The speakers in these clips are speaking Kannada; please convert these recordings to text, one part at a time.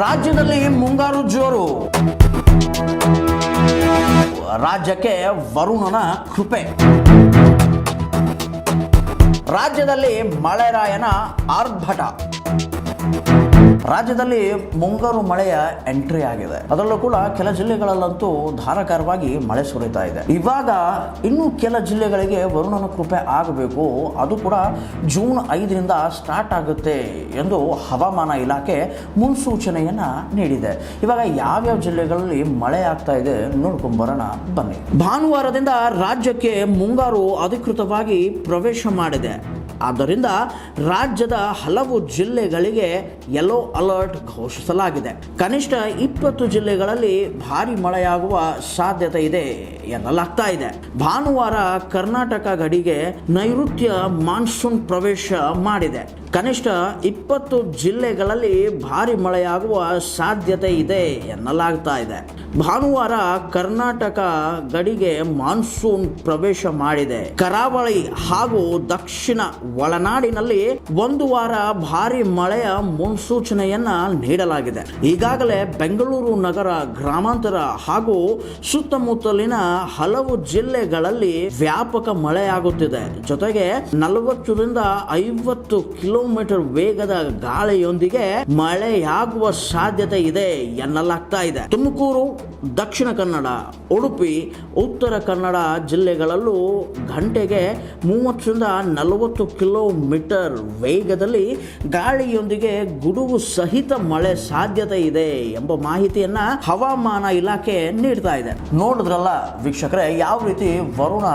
ರಾಜ್ಯದಲ್ಲಿ ಮುಂಗಾರು ಜೋರು. ರಾಜ್ಯಕ್ಕೆ ವರುಣನ ಕೃಪೆ. ರಾಜ್ಯದಲ್ಲಿ ಮಳೆರಾಯನ ಆರ್ಭಟ. ರಾಜ್ಯದಲ್ಲಿ ಮುಂಗಾರು ಮಳೆಯ ಎಂಟ್ರಿ ಆಗಿದೆ. ಅದರಲ್ಲೂ ಕೂಡ ಕೆಲ ಜಿಲ್ಲೆಗಳಲ್ಲಂತೂ ಧಾರಾಕಾರವಾಗಿ ಮಳೆ ಸುರಿತಾ ಇದೆ. ಇವಾಗ ಇನ್ನು ಕೆಲ ಜಿಲ್ಲೆಗಳಿಗೆ ವರುಣನ ಕೃಪೆ ಆಗಬೇಕು. ಅದು ಕೂಡ ಜೂನ್ ಐದರಿಂದ ಸ್ಟಾರ್ಟ್ ಆಗುತ್ತೆ ಎಂದು ಹವಾಮಾನ ಇಲಾಖೆ ಮುನ್ಸೂಚನೆಯನ್ನ ನೀಡಿದೆ. ಇವಾಗ ಯಾವ್ಯಾವ ಜಿಲ್ಲೆಗಳಲ್ಲಿ ಮಳೆ ಆಗ್ತಾ ಇದೆ ನೋಡ್ಕೊಂಬರೋಣ ಬನ್ನಿ. ಭಾನುವಾರದಿಂದ ರಾಜ್ಯಕ್ಕೆ ಮುಂಗಾರು ಅಧಿಕೃತವಾಗಿ ಪ್ರವೇಶ ಮಾಡಿದೆ. ಆದ್ದರಿಂದ ರಾಜ್ಯದ ಹಲವು ಜಿಲ್ಲೆಗಳಿಗೆ ಯೆಲ್ಲೋ ಅಲರ್ಟ್ ಘೋಷಿಸಲಾಗಿದೆ. ಕನಿಷ್ಠ ಇಪ್ಪತ್ತು ಜಿಲ್ಲೆಗಳಲ್ಲಿ ಭಾರಿ ಮಳೆಯಾಗುವ ಸಾಧ್ಯತೆ ಇದೆ ಎನ್ನಲಾಗ್ತಾ ಇದೆ. ಭಾನುವಾರ ಕರ್ನಾಟಕ ಗಡಿಗೆ ನೈಋತ್ಯ ಮಾನ್ಸೂನ್ ಪ್ರವೇಶ ಮಾಡಿದೆ. ಕನಿಷ್ಠ ಇಪ್ಪತ್ತು ಜಿಲ್ಲೆಗಳಲ್ಲಿ ಭಾರಿ ಮಳೆಯಾಗುವ ಸಾಧ್ಯತೆ ಇದೆ ಎನ್ನಲಾಗ್ತಾ ಇದೆ. ಭಾನುವಾರ ಕರ್ನಾಟಕ ಗಡಿಗೆ ಮಾನ್ಸೂನ್ ಪ್ರವೇಶ ಮಾಡಿದೆ. ಕರಾವಳಿ ಹಾಗೂ ದಕ್ಷಿಣ ಒಳನಾಡಿನಲ್ಲಿ ಒಂದು ವಾರ ಭಾರಿ ಮಳೆಯ ಮುನ್ಸೂಚನೆಯನ್ನ ನೀಡಲಾಗಿದೆ. ಈಗಾಗಲೇ ಬೆಂಗಳೂರು ನಗರ ಗ್ರಾಮಾಂತರ ಹಾಗೂ ಸುತ್ತಮುತ್ತಲಿನ ಹಲವು ಜಿಲ್ಲೆಗಳಲ್ಲಿ ವ್ಯಾಪಕ ಮಳೆಯಾಗುತ್ತಿದೆ. ಜೊತೆಗೆ ನಲವತ್ತರಿಂದ ಐವತ್ತು ಕಿಲೋಮೀಟರ್ ವೇಗದ ಗಾಳಿಯೊಂದಿಗೆ ಮಳೆಯಾಗುವ ಸಾಧ್ಯತೆ ಇದೆ ಎನ್ನಲಾಗ್ತಾ ಇದೆ. ತುಮಕೂರು ದಕ್ಷಿಣ ಕನ್ನಡ, ಉಡುಪಿ, ಉತ್ತರ ಕನ್ನಡ ಜಿಲ್ಲೆಗಳಲ್ಲೂ ಗಂಟೆಗೆ ಮೂವತ್ತರಿಂದ ನಲವತ್ತು ಕಿಲೋಮೀಟರ್ ವೇಗದಲ್ಲಿ ಗಾಳಿಯೊಂದಿಗೆ ಗುಡುಗು ಸಹಿತ ಮಳೆ ಸಾಧ್ಯತೆ ಇದೆ ಎಂಬ ಮಾಹಿತಿಯನ್ನು ಹವಾಮಾನ ಇಲಾಖೆ ನೀಡ್ತಾ ಇದೆ. ನೋಡಿದ್ರಲ್ಲ ವೀಕ್ಷಕರೇ, ಯಾವ ರೀತಿ ವರುಣ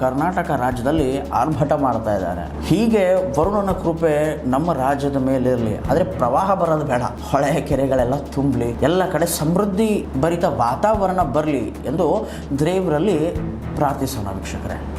ಕರ್ನಾಟಕ ರಾಜ್ಯದಲ್ಲಿ ಆರ್ಭಟ ಮಾಡ್ತಾ ಇದ್ದಾರೆ. ಹೀಗೆ ವರುಣನ ಕೃಪೆ ನಮ್ಮ ರಾಜ್ಯದ ಮೇಲೆ ಇರಲಿ ಆದರೆ ಪ್ರವಾಹ ಬರೋದು ಬೇಡ. ಹೊಳೆ ಕೆರೆಗಳೆಲ್ಲ ತುಂಬಲಿ, ಎಲ್ಲ ಕಡೆ ಸಮೃದ್ಧಿ ಭರಿತ ವಾತಾವರಣ ಬರಲಿ ಎಂದು ದೇವರಲ್ಲಿ ಪ್ರಾರ್ಥಿಸೋಣ ವೀಕ್ಷಕರೇ.